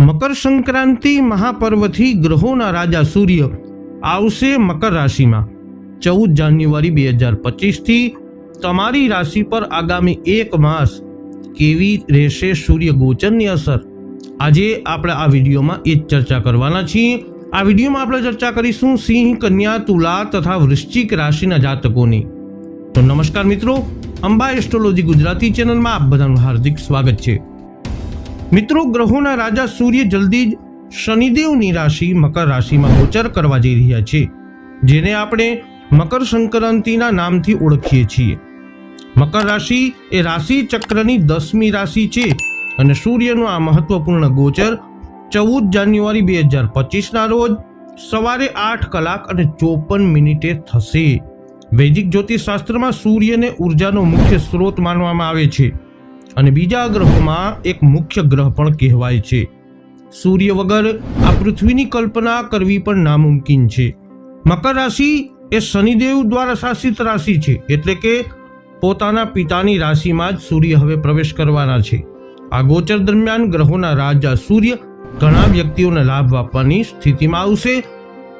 મકર સંક્રાંતિ મહાપર્વથી ગ્રહોના રાજા સૂર્ય આવશે મકર રાશિમાં. ચૌદ જાન્યુઆરી બે હજાર પચીસથી તમારી રાશિ પર આગામી એક માસ કેવી રહેશે સૂર્ય ગોચરની અસર? આજે આપણે આ વિડીયોમાં એ જ ચર્ચા કરવાના છીએ. આ વિડીયોમાં આપણે ચર્ચા કરીશું સિંહ, કન્યા, તુલા તથા વૃશ્ચિક રાશિના જાતકોની. તો નમસ્કાર મિત્રો, અંબા એસ્ટ્રોલોજી ગુજરાતી ચેનલમાં આપ બધાનું હાર્દિક સ્વાગત છે. મિત્રો, ગ્રહોના રાજા સૂર્ય જલ્દી જ શનિદેવની રાશિ, મકર રાશિમાં ગોચર કરવા જઈ રહ્યા છે, જેને આપણે મકર સંક્રાંતિના નામથી ઓળખીએ છીએ. મકર રાશિ એ રાશિ ચક્રની દસમી રાશિ છે અને સૂર્યનું આ મહત્વપૂર્ણ ગોચર ચૌદ જાન્યુઆરી બે હજાર પચીસના રોજ સવારે આઠ કલાક અને ચોપન મિનિટે થશે. વૈદિક જ્યોતિષશાસ્ત્રમાં સૂર્યને ઉર્જાનો મુખ્ય સ્ત્રોત માનવામાં આવે છે. અને બીજા ગ્રહોમાં એક મુખ્ય ગ્રહ પણ કહેવાય છે. સૂર્ય વગર આ પૃથ્વીની કલ્પના કરવી પણ નામુમકિન છે. મકર રાશિ એ શનિદેવ દ્વારા શાસિત રાશિ છે, એટલે કે પોતાના પિતાની રાશિમાં જ સૂર્ય હવે પ્રવેશ કરવાના છે. આ ગોચર દરમિયાન ગ્રહોના રાજા સૂર્ય ઘણા વ્યક્તિઓને લાભ આપવાની સ્થિતિમાં આવશે.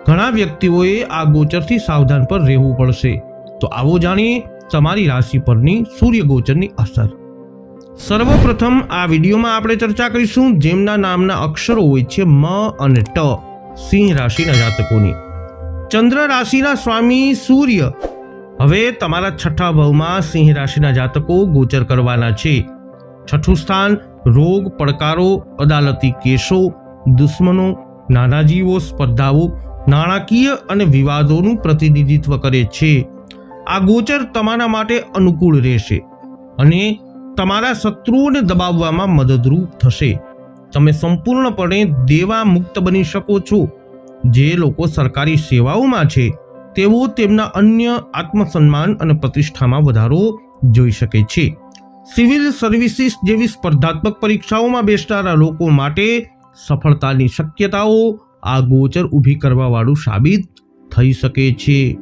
ઘણા વ્યક્તિઓએ આ ગોચરથી સાવધાન પર રહેવું પડશે. તો આવો જાણીએ તમારી રાશિ પરની સૂર્ય ગોચરની અસર. સર્વપ્રથમ આ વિડીયોમાં આપણે ચર્ચા કરીશું જેમના નામના અક્ષરો હોય છે મ અને ટ, સિંહ રાશિના જાતકોની. ચંદ્ર રાશિના સ્વામી સૂર્ય. હવે તમારા છઠ્ઠા ભાવમાં સિંહ રાશિના જાતકો ગોચર કરવાના છે. છઠ્ઠું સ્થાન, રોગ, પડકારો, અદાલતી કેસો, દુશ્મનો નાના જીવો સ્પર્ધાઓ, નાણાકીય અને વિવાદોનું પ્રતિનિધિત્વ કરે છે. આ ગોચર તમારા માટે અનુકૂળ રહેશે. અને તમારા શત્રુઓને દબાવવામાં મદદરૂપ થશે. તમે સંપૂર્ણપણે દેવા મુક્ત બની શકો છો. જે લોકો સરકારી સેવાઓમાં છે, તેઓ તેમના અન્ય આત્મસન્માન અને પ્રતિષ્ઠામાં વધારો જોઈ શકે છે. સિવિલ સર્વિસીસ જેવી સ્પર્ધાત્મક પરીક્ષાઓમાં બેસનારા લોકો માટે સફળતાની શક્યતાઓ આ ગોચર ઊભી કરવાવાળું સાબિત થઈ શકે છે.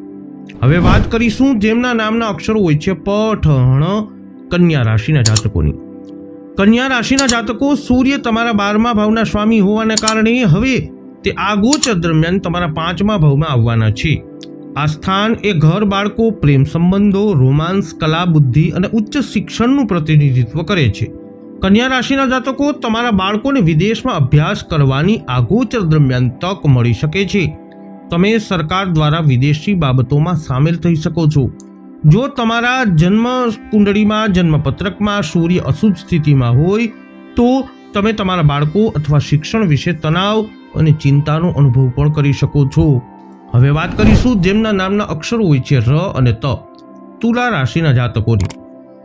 હવે વાત કરીશું જેમના નામના અક્ષરો હોય છે પ ઠ કન્યા રાશિના જાતકોની. કન્યા રાશિના જાતકો, સૂર્ય તમારા બારમા ભાવના સ્વામી હોવાને કારણે હવે તે આ ગોચર દરમિયાન તમારા પાંચમા ભાવમાં આવવાના છે. આ સ્થાન એ ઘર, બાળકો, પ્રેમ સંબંધો રોમાન્સ કલા, બુદ્ધિ અને ઉચ્ચ શિક્ષણનું પ્રતિનિધિત્વ કરે છે. કન્યા રાશિના જાતકો, તમારા બાળકોને વિદેશમાં અભ્યાસ કરવાની આ ગોચર દરમિયાન તક મળી શકે છે. તમે સરકાર દ્વારા વિદેશી બાબતોમાં સામેલ થઈ શકો છો. જો તમારા જન્મ કુંડળીમાં જન્મપત્રકમાં સૂર્ય અશુભ સ્થિતિમાં હોય, તો તમે તમારા બાળકો અથવા શિક્ષણ વિશે તણાવ અને ચિંતાનો અનુભવ પણ કરી શકો છો. હવે વાત કરીશું જેમના નામના અક્ષરો હોય છે ર અને ત. તુલા રાશિના જાતકોની.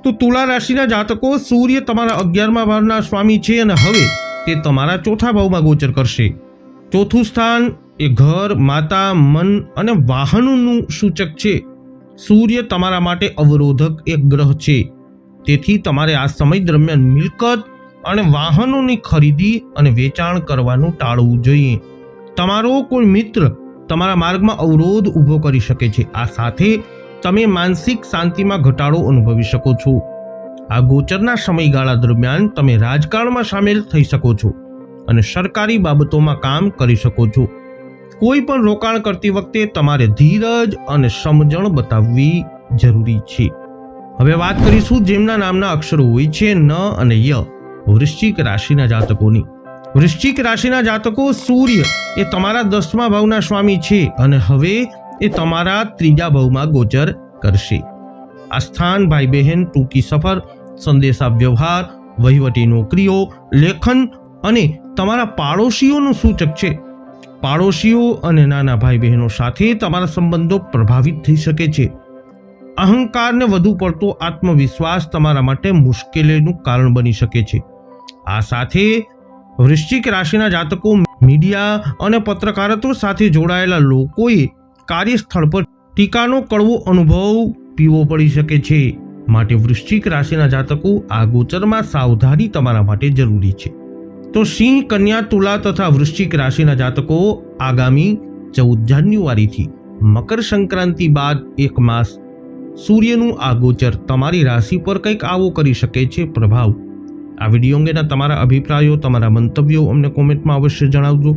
તો તુલા રાશિના જાતકો સૂર્ય તમારા અગિયારમા ભાવના સ્વામી છે અને હવે તે તમારા ચોથા ભાવમાં ગોચર કરશે. ચોથું સ્થાન એ ઘર, માતા, મન અને વાહનોનું સૂચક છે. સૂર્ય તમારા માટે અવરોધક એક ગ્રહ છે. તેથી તમારે આ સમય દરમિયાન મિલકત અને વાહનોની ખરીદી અને વેચાણ કરવાનું ટાળવું જોઈએ. તમારો કોઈ મિત્ર તમારા માર્ગમાં અવરોધ ઊભો કરી શકે છે. આ સાથે તમે માનસિક શાંતિમાં ઘટાડો અનુભવી શકો છો. આ ગોચરના સમયગાળા દરમિયાન તમે રાજકારણમાં સામેલ થઈ શકો છો અને સરકારી બાબતોમાં કામ કરી શકો છો. કોઈ પણ રોકાણ કરતી વખતે તમારે ધીરજ અને સમજણ બતાવવી જરૂરી છે. હવે વાત કરીશું જેમના નામના અક્ષરો હોય છે ન અને ય. વૃશ્ચિક રાશિના જાતકોની. વૃશ્ચિક રાશિના જાતકો સૂર્ય એ તમારા દસમા ભાવના સ્વામી છે અને હવે એ તમારા ત્રીજા ભાવમાં ગોચર કરશે. આ સ્થાન ભાઈ બહેન ટૂંકી સફર સંદેશા વ્યવહાર વહીવટી નોકરીઓ, લેખન અને તમારા પાડોશીઓનું સૂચક છે. પાડોશીઓ અને નાના ભાઈ બહેનો સાથે તમારા સંબંધો પ્રભાવિત થઈ શકે છે. અહંકારને વધુ પડતો આત્મવિશ્વાસ તમારા માટે મુશ્કેલીનું કારણ બની શકે છે. આ સાથે વૃશ્ચિક રાશિના જાતકો, મીડિયા અને પત્રકારત્વ સાથે જોડાયેલા લોકોએ કાર્યસ્થળ પર ટીકાનો કડવો અનુભવ પીવો પડી શકે છે. માટે વૃશ્ચિક રાશિના જાતકો આ ગોચરમાં સાવધાની તમારા માટે જરૂરી છે. તો સિંહ, કન્યા, તુલા તથા વૃશ્ચિક રાશિના જાતકો આગામી ચૌદ જાન્યુઆરીથી મકર સંક્રાંતિ બાદ એક માસ સૂર્યનું આ ગોચર તમારી રાશિ પર કંઈક આવો કરી શકે છે પ્રભાવ. આ વીડિયો અંગેના તમારા અભિપ્રાયો, તમારા મંતવ્યો અમને કોમેન્ટમાં અવશ્ય જણાવજો.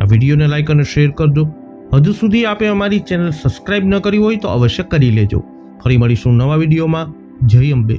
આ વિડીયોને લાઇક અને શેર કરજો. હજુ સુધી આપે અમારી ચેનલ સબસ્ક્રાઇબ ન કરી હોય તો અવશ્ય કરી લેજો. ફરી મળીશું નવા વિડીયોમાં. જય અંબે.